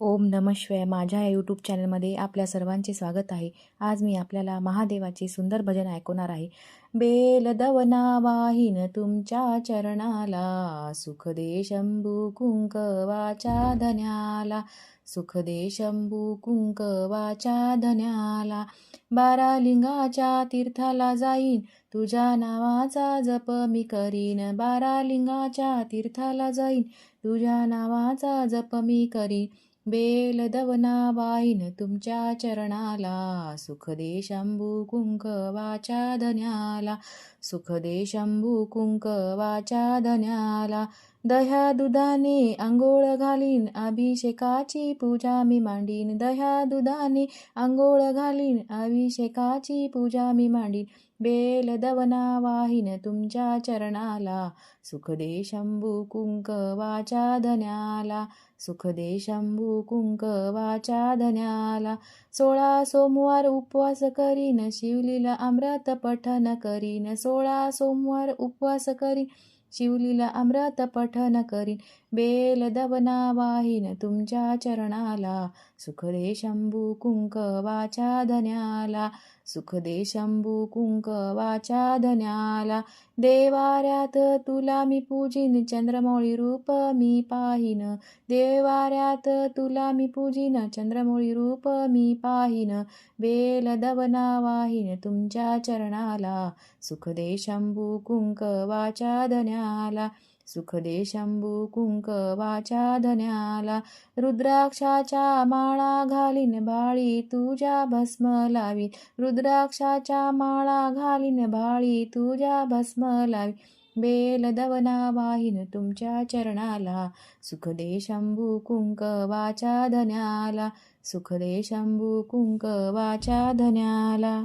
ओम नम शिवाय. माझ्या या यूट्यूब चॅनलमध्ये आपल्या सर्वांचे स्वागत आहे. आज मी आपल्याला महादेवाचे सुंदर भजन ऐकवणार आहे. बेलदवना वाहिन वाहीन तुमच्या चरणाला सुखदे शंभू शंभू कुंकवाच्या धन्याला सुखदे शंभू कुंकवाच्या धन्याला. बारा लिंगाच्या तीर्थाला जाईन तुझ्या नावाचा जप मी करीन. बारा लिंगाच्या तीर्थाला जाईन तुझ्या नावाचा जप मी करीन. बेल दवना वाईन तुमच्या चरणाला सुखदे शंभू कुंक वाचा धन्याला सुख दे शंभू वाचा धन्याला दह्या दुधाने आंघोळ घालीन अभिषेकाची पूजा मी मांडीन. दह्या दुधाने आंघोळ घालीन अभिषेकाची पूजा मी मांडीन. बेल दवना वाहीन तुमच्या चरणाला सुखदे शंभू कुंक वाचा धन्याला सुखदे शंभू शंभू वाचा धन्याला. सोळा सोमवार उपवास करीन शिवलीला अमृत पठन करीन. सोळा सोमवार उपवास करीन शिवलीला अमृत पठन करीन. बेल दवना वाहीन तुमच्या चरणाला. सुखदे शंभू कुंक वाचा धन्याला. सुखदे शंभू कुंक कुंकवाच्या धन्याला देवाऱ्यात तुला मी पूजिन चंद्रमौळी रूप मी पाहिन. देवाऱ्यात तुला मी पूजिन चंद्रमौळी रूप मी पाहिन. बेल दवना वाहीन तुमच्या चरणाला सुखदे शंभू कुंक कुंकवाच्या धन्याला सुख कुंक शंभू कुंकवाच्या धन्याला रुद्राक्षाच्या माळा घालीन भाळी तुझ्या भस्म लावी. रुद्राक्षाच्या माळा घालीन भाळी तुझ्या भस्म लावी. बेल दवना तुमच्या चरणाला सुखदे शंभू कुंकवाच्या धन्याला सुख दे शंभू कुंकवाच्या धन्याला.